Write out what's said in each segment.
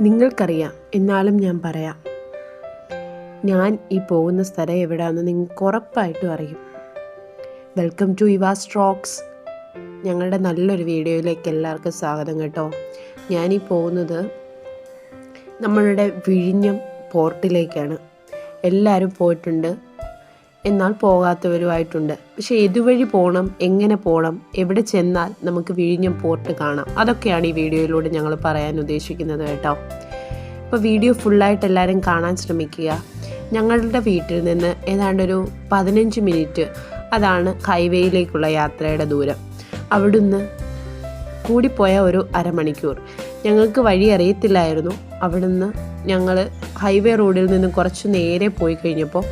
നിങ്ങൾക്കറിയാം. എന്നാലും ഞാൻ പറയാം. ഞാൻ ഈ പോകുന്ന സ്ഥലം എവിടെയാണെന്ന് നിങ്ങൾക്ക് ഉറപ്പായിട്ടും അറിയും. വെൽക്കം ടു ഇവാ സ്ട്രോക്സ് ഞങ്ങളുടെ നല്ലൊരു വീഡിയോയിലേക്ക് എല്ലാവർക്കും സ്വാഗതം കേട്ടോ. ഞാനീ പോകുന്നത് നമ്മളുടെ വിഴിഞ്ഞം പോർട്ടിലേക്കാണ്. എല്ലാവരും പോയിട്ടുണ്ട്. എന്നാൽ പോകാത്തവരുമായിട്ടുണ്ട്. പക്ഷേ ഇതുവഴി പോകണം എങ്ങനെ പോകണം എവിടെ ചെന്നാൽ നമുക്ക് വിഴിഞ്ഞം പോർട്ട് കാണാം. അതൊക്കെയാണ് ഈ വീഡിയോയിലൂടെ ഞങ്ങൾ പറയാൻ ഉദ്ദേശിക്കുന്നത് കേട്ടോ. അപ്പോൾ വീഡിയോ ഫുള്ളായിട്ട് എല്ലാവരും കാണാൻ ശ്രമിക്കുക. ഞങ്ങളുടെ വീട്ടിൽ നിന്ന് ഏതാണ്ടൊരു പതിനഞ്ച് മിനിറ്റ് അതാണ് ഹൈവേയിലേക്കുള്ള യാത്രയുടെ ദൂരം. അവിടുന്ന് കൂടിപ്പോയ ഒരു അരമണിക്കൂർ. ഞങ്ങൾക്ക് വഴി അറിയത്തില്ലായിരുന്നു. അവിടുന്ന് ഞങ്ങൾ ഹൈവേ റോഡിൽ നിന്ന് കുറച്ച് നേരെ പോയി കഴിഞ്ഞപ്പോൾ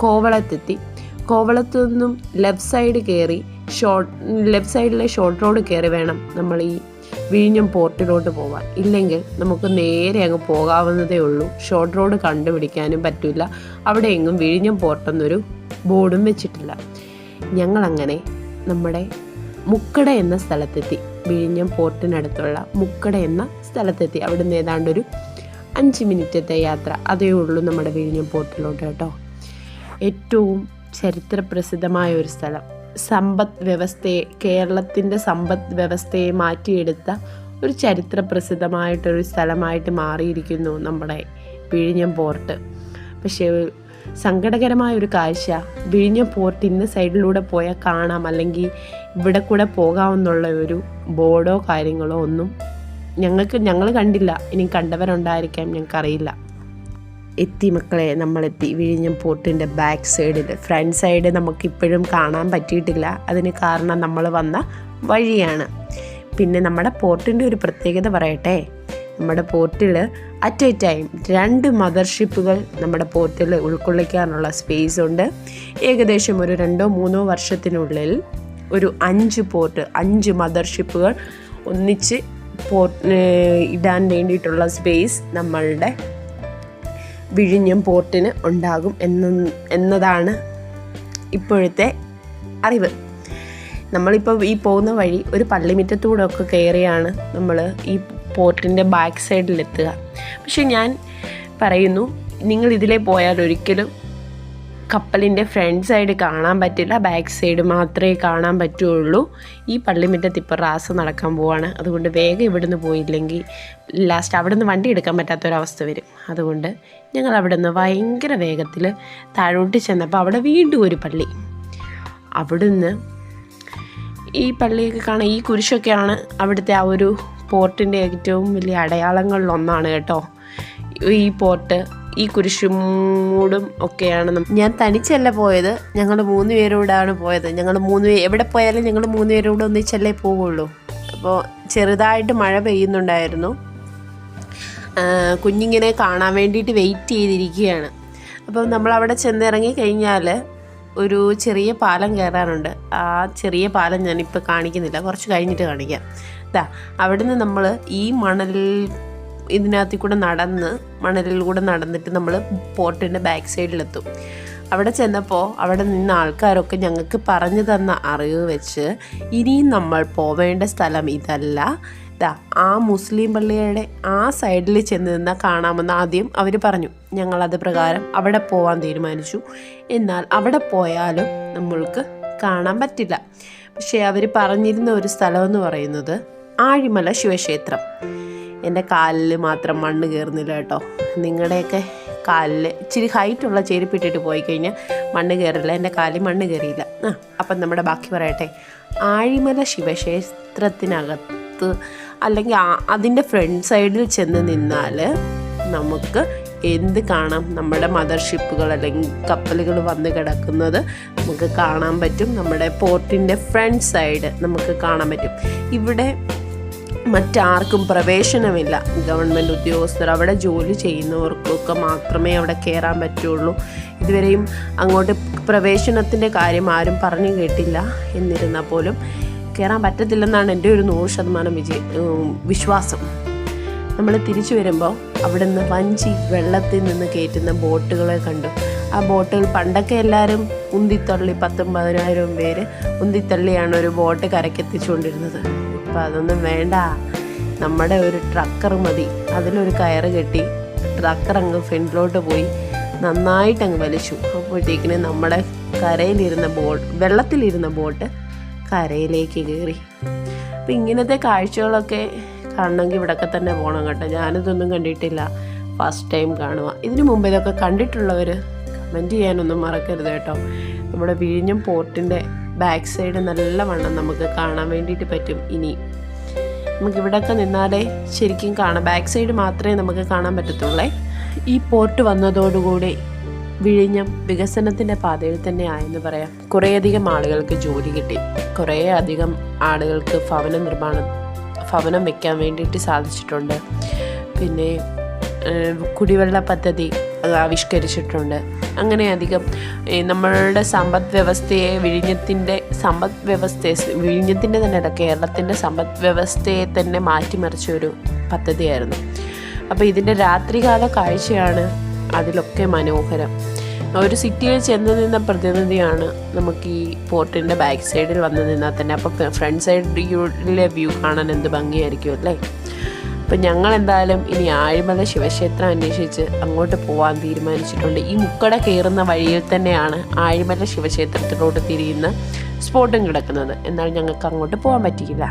കോവളത്തെത്തി. കോവളത്തു നിന്നും ലെഫ്റ്റ് സൈഡ് കയറി ഷോർട്ട് ലെഫ്റ്റ് സൈഡിലെ ഷോർട്ട് റോഡ് കയറി വേണം നമ്മൾ ഈ വിഴിഞ്ഞം പോർട്ടിലോട്ട് പോവാൻ. ഇല്ലെങ്കിൽ നമുക്ക് നേരെ അങ്ങ് പോകാവുന്നതേ ഉള്ളൂ. ഷോർട്ട് റോഡ് കണ്ടുപിടിക്കാനും പറ്റില്ല. അവിടെ എങ്ങും വിഴിഞ്ഞം പോർട്ടെന്നൊരു ബോർഡും വെച്ചിട്ടില്ല. ഞങ്ങളങ്ങനെ നമ്മുടെ മുക്കട എന്ന സ്ഥലത്തെത്തി. വിഴിഞ്ഞം പോർട്ടിനടുത്തുള്ള മുക്കട എന്ന സ്ഥലത്തെത്തി. അവിടുന്ന് ഏതാണ്ടൊരു അഞ്ച് മിനിറ്റത്തെ യാത്ര. അതേ ഉള്ളൂ നമ്മുടെ വിഴിഞ്ഞം പോർട്ടിലോട്ട് കേട്ടോ. ഏറ്റവും ചരിത്രപ്രസിദ്ധമായ ഒരു സ്ഥലം. സമ്പദ് വ്യവസ്ഥയെ കേരളത്തിന്റെ സമ്പദ് വ്യവസ്ഥയെ മാറ്റിയെടുത്ത ഒരു ചരിത്രപ്രസിദ്ധമായിട്ടൊരു സ്ഥലമായിട്ട് മാറിയിരിക്കുന്നു നമ്മുടെ വിഴിഞ്ഞം പോർട്ട്. പക്ഷേ സങ്കടകരമായ ഒരു കാഴ്ച. വിഴിഞ്ഞം പോർട്ട് ഇന്ന സൈഡിലൂടെ പോയാൽ കാണാം. അല്ലെങ്കിൽ ഇവിടെ കൂടെ പോകാമെന്നുള്ള ഒരു ബോർഡോ കാര്യങ്ങളോ ഒന്നും ഞങ്ങൾക്ക് ഞങ്ങൾ കണ്ടില്ല. ഇനി കണ്ടവരുണ്ടായിരിക്കാം ഞങ്ങൾക്കറിയില്ല. എത്തി മക്കളെ നമ്മളെത്തി. വിഴിഞ്ഞം പോർട്ടിന്റെ ബാക്ക് സൈഡിൽ ഫ്രണ്ട് സൈഡ് നമുക്കിപ്പോഴും കാണാൻ പറ്റിയിട്ടില്ല. അതിന് കാരണം നമ്മൾ വന്ന വഴിയാണ്. പിന്നെ നമ്മുടെ പോർട്ടിന്റെ ഒരു പ്രത്യേകത പറയട്ടെ. നമ്മുടെ പോർട്ടിൽ അറ്റ് എ ടൈം രണ്ട് മദർഷിപ്പുകൾ നമ്മുടെ പോർട്ടിൽ ഉൾക്കൊള്ളിക്കാനുള്ള സ്പേസ് ഉണ്ട്. ഏകദേശം ഒരു രണ്ടോ മൂന്നോ വർഷത്തിനുള്ളിൽ ഒരു അഞ്ച് പോർട്ട് അഞ്ച് മദർഷിപ്പുകൾ ഒന്നിച്ച് പോർട്ട് ഇടാൻ വേണ്ടിയിട്ടുള്ള സ്പേസ് നമ്മളുടെ വിഴിഞ്ഞം പോർട്ടിന് ഉണ്ടാകും എന്ന എന്നതാണ് ഇപ്പോഴത്തെ അറിവ്. നമ്മളിപ്പോൾ ഈ പോകുന്ന വഴി ഒരു പള്ളിമിറ്റത്തൂടെ ഒക്കെ കയറിയാണ് നമ്മൾ ഈ പോർട്ടിന്റെ ബാക്ക് സൈഡിലെത്തുക. പക്ഷെ ഞാൻ പറയുന്നു നിങ്ങൾ ഇതിലേ പോയാൽ ഒരിക്കലും കപ്പലിന്റെ ഫ്രണ്ട് സൈഡ് കാണാൻ പറ്റില്ല ബാക്ക് സൈഡ് മാത്രമേ കാണാൻ പറ്റുള്ളൂ. ഈ പള്ളിമുറ്റത്ത് ഇപ്പോൾ റാസ് നടക്കാൻ പോവാണ്. അതുകൊണ്ട് വേഗം ഇവിടുന്ന് പോയില്ലെങ്കിൽ ലാസ്റ്റ് അവിടെ നിന്ന് വണ്ടി എടുക്കാൻ പറ്റാത്തൊരവസ്ഥ വരും. അതുകൊണ്ട് ഞങ്ങൾ അവിടെ നിന്ന് ഭയങ്കര വേഗത്തിൽ താഴോട്ട് ചെന്നപ്പോൾ അവിടെ വീണ്ടും ഒരു പള്ളി. അവിടുന്ന് ഈ പള്ളിയൊക്കെ കാണാൻ ഈ കുരിശൊക്കെയാണ് അവിടുത്തെ ആ ഒരു പോർട്ടിന്റെ ഏറ്റവും വലിയ അടയാളങ്ങളിലൊന്നാണ് കേട്ടോ. ഈ പോർട്ട് ഈ കുരിശുമൂടും ഒക്കെയാണ് ഞാൻ തനിച്ചല്ല പോയത്. ഞങ്ങൾ മൂന്ന് പേരോടാണ് പോയത്. ഞങ്ങൾ മൂന്ന് എവിടെ പോയാലും ഞങ്ങൾ മൂന്ന് പേരോട് ഒന്നിച്ചല്ലേ പോവുള്ളൂ. അപ്പോൾ ചെറുതായിട്ട് മഴ പെയ്യുന്നുണ്ടായിരുന്നു. കുഞ്ഞിങ്ങനെ കാണാൻ വേണ്ടിയിട്ട് വെയിറ്റ് ചെയ്തിരിക്കുകയാണ്. അപ്പം നമ്മൾ അവിടെ ചെന്നിറങ്ങി കഴിഞ്ഞാൽ ഒരു ചെറിയ പാലം കയറാനുണ്ട് ആ ചെറിയ പാലം ഞാനിപ്പോൾ കാണിക്കുന്നില്ല. കുറച്ച് കഴിഞ്ഞിട്ട് കാണിക്കാം. ഇതാ അവിടുന്ന് നമ്മൾ ഈ മണൽ ഇതിനകത്തിൽ കൂടെ നടന്ന് മണലിൽ കൂടെ നടന്നിട്ട് നമ്മൾ പോർട്ടിന്റെ ബാക്ക് സൈഡിലെത്തും. അവിടെ ചെന്നപ്പോൾ അവിടെ നിന്ന ആൾക്കാരൊക്കെ ഞങ്ങൾക്ക് പറഞ്ഞു തന്ന അറിവ് വെച്ച് ഇനിയും നമ്മൾ പോവേണ്ട സ്ഥലം ഇതല്ല. ദാ ആ മുസ്ലിം പള്ളിയുടെ ആ സൈഡിൽ ചെന്ന് നിന്നാൽ കാണാമെന്ന് ആദ്യം അവർ പറഞ്ഞു. ഞങ്ങളത് പ്രകാരം അവിടെ പോവാൻ തീരുമാനിച്ചു. എന്നാൽ അവിടെ പോയാലും നമ്മൾക്ക് കാണാൻ പറ്റില്ല. പക്ഷേ അവർ പറഞ്ഞിരുന്ന ഒരു സ്ഥലമെന്ന് പറയുന്നത് ആഴിമല ശിവക്ഷേത്രം. എന്റെ കാലിൽ മാത്രം മണ്ണ് കയറുന്നില്ല കേട്ടോ. നിങ്ങളുടെയൊക്കെ കാലിൽ ഇച്ചിരി ഹൈറ്റുള്ള ചെരുപ്പിട്ടിട്ട് പോയി കഴിഞ്ഞാൽ മണ്ണ് കയറില്ല എന്റെ കാലിൽ മണ്ണ് കയറിയില്ല ആ അപ്പം നമ്മുടെ ബാക്കി പറയട്ടെ. ആഴിമല ശിവക്ഷേത്രത്തിനകത്ത് അല്ലെങ്കിൽ അതിന്റെ ഫ്രണ്ട് സൈഡിൽ ചെന്ന് നിന്നാൽ നമുക്ക് എന്ത് കാണാം? നമ്മുടെ മദർഷിപ്പുകൾ അല്ലെങ്കിൽ കപ്പലുകൾ വന്ന് കിടക്കുന്നത് നമുക്ക് കാണാൻ പറ്റും. നമ്മുടെ പോർട്ടിന്റെ ഫ്രണ്ട് സൈഡ് നമുക്ക് കാണാൻ പറ്റും. ഇവിടെ മറ്റാർക്കും പ്രവേശനമില്ല. ഗവൺമെന്റ് ഉദ്യോഗസ്ഥർ അവിടെ ജോലി ചെയ്യുന്നവർക്കൊക്കെ മാത്രമേ അവിടെ കയറാൻ പറ്റുള്ളൂ. ഇതുവരെയും അങ്ങോട്ട് പ്രവേശനത്തിന്റെ കാര്യം ആരും പറഞ്ഞു കേട്ടില്ല. എന്നിരുന്നാൽ പോലും കയറാൻ പറ്റത്തില്ലെന്നാണ് എന്റെ ഒരു നൂറ് ശതമാനം വിജയ വിശ്വാസം. നമ്മൾ തിരിച്ചു വരുമ്പോൾ അവിടെ നിന്ന് വഞ്ചി വെള്ളത്തിൽ നിന്ന് കയറ്റുന്ന ബോട്ടുകളെ കണ്ടു. ആ ബോട്ടുകൾ പണ്ടൊക്കെ എല്ലാവരും ഉന്തിത്തള്ളി പത്തും പതിനായിരവും പേര് ഉന്തിത്തള്ളിയാണ് ഒരു ബോട്ട് കരക്കെത്തിച്ചുകൊണ്ടിരുന്നത് ഇപ്പം അതൊന്നും വേണ്ട. നമ്മുടെ ഒരു ട്രക്കർ മതി. അതിലൊരു കയറ് കെട്ടി ട്രക്കർ അങ്ങ് ഫ്രണ്ടിലോട്ട് പോയി നന്നായിട്ട് അങ്ങ് വലിച്ചു. അപ്പോഴത്തേക്കിന് നമ്മുടെ കരയിലിരുന്ന ബോട്ട് വെള്ളത്തിലിരുന്ന ബോട്ട് കരയിലേക്ക് കയറി. അപ്പം ഇങ്ങനത്തെ കാഴ്ചകളൊക്കെ കാണണമെങ്കിൽ ഇവിടെയൊക്കെ തന്നെ പോകണം കേട്ടോ. ഞാനിതൊന്നും കണ്ടിട്ടില്ല. ഫസ്റ്റ് ടൈം കാണുക. ഇതിനു മുമ്പ് ഇതൊക്കെ കണ്ടിട്ടുള്ളവർ കമന്റ് ചെയ്യാനൊന്നും മറക്കരുത് കേട്ടോ. നമ്മുടെ വിഴിഞ്ഞം പോർട്ടിന്റെ ബാക്ക് സൈഡ് നല്ല വണ്ണം നമുക്ക് കാണാൻ വേണ്ടിയിട്ട് പറ്റും ഇനി. നമുക്ക് ഇവിടെയൊക്കെ നിന്നാലേ ശരിക്കും കാണാം. ബാക്ക് സൈഡ് മാത്രമേ നമുക്ക് കാണാൻ പറ്റത്തുള്ളേ. ഈ പോർട്ട് വന്നതോടുകൂടി വിഴിഞ്ഞം വികസനത്തിന്റെ പാതയിൽ തന്നെ ആയെന്ന് പറയാം. കുറേയധികം ആളുകൾക്ക് ജോലി കിട്ടി. കുറേ അധികം ആളുകൾക്ക് ഭവന നിർമ്മാണം ഭവനം വെക്കാൻ വേണ്ടിയിട്ട് സാധിച്ചിട്ടുണ്ട്. പിന്നെ കുടിവെള്ള പദ്ധതി അത് ആവിഷ്കരിച്ചിട്ടുണ്ട്. അങ്ങനെ അധികം നമ്മളുടെ സമ്പദ് വ്യവസ്ഥയെ വിഴിഞ്ഞത്തിന്റെ സമ്പദ് വ്യവസ്ഥയെ വിഴിഞ്ഞത്തിന്റെ തന്നെ അല്ല കേരളത്തിന്റെ സമ്പദ് വ്യവസ്ഥയെ തന്നെ മാറ്റിമറിച്ച ഒരു പദ്ധതിയായിരുന്നു. അപ്പോൾ ഇതിന്റെ രാത്രികാല കാഴ്ചയാണ് അതിലൊക്കെ മനോഹരം. ഒരു സിറ്റിയിൽ ചെന്ന് നിന്ന പ്രതിനിധിയാണ് നമുക്ക് ഈ പോർട്ടിന്റെ ബാക്ക് സൈഡിൽ വന്ന് നിന്നാൽ തന്നെ. അപ്പോൾ ഫ്രണ്ട് സൈഡിലെ വ്യൂ കാണാൻ എന്ത് ഭംഗിയായിരിക്കും അല്ലേ? അപ്പം ഞങ്ങൾ എന്തായാലും ഇനി ആഴിമല ശിവക്ഷേത്രം അന്വേഷിച്ച് അങ്ങോട്ട് പോകാൻ തീരുമാനിച്ചിട്ടുണ്ട്. ഈ മുക്കട കയറുന്ന വഴിയിൽ തന്നെയാണ് ആഴിമല ശിവക്ഷേത്രത്തിലോട്ട് തിരിയുന്ന സ്പോട്ടും കിടക്കുന്നത്. എന്നാൽ ഞങ്ങൾക്ക് അങ്ങോട്ട് പോകാൻ പറ്റിയില്ല.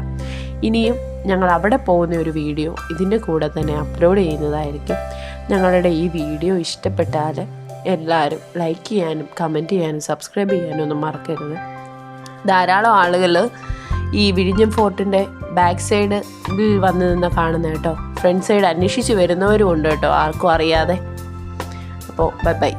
ഇനിയും ഞങ്ങൾ അവിടെ പോകുന്ന ഒരു വീഡിയോ ഇതിന്റെ കൂടെ തന്നെ അപ്ലോഡ് ചെയ്യുന്നതായിരിക്കും. ഞങ്ങളുടെ ഈ വീഡിയോ ഇഷ്ടപ്പെട്ടാൽ എല്ലാവരും ലൈക്ക് ചെയ്യാനും കമന്റ് ചെയ്യാനും സബ്സ്ക്രൈബ് ചെയ്യാനും ഒന്നും മറക്കരുത്. ധാരാളം ആളുകൾ ഈ വിഴിഞ്ഞം ഫോർട്ടിന്റെ ബാക്ക് സൈഡ് വന്നു നിന്ന് കാണുന്ന കേട്ടോ. ഫ്രണ്ട് സൈഡ് അന്വേഷിച്ച് വരുന്നവരും ഉണ്ട് കേട്ടോ ആർക്കും അറിയാതെ. അപ്പോൾ ബൈ ബൈ.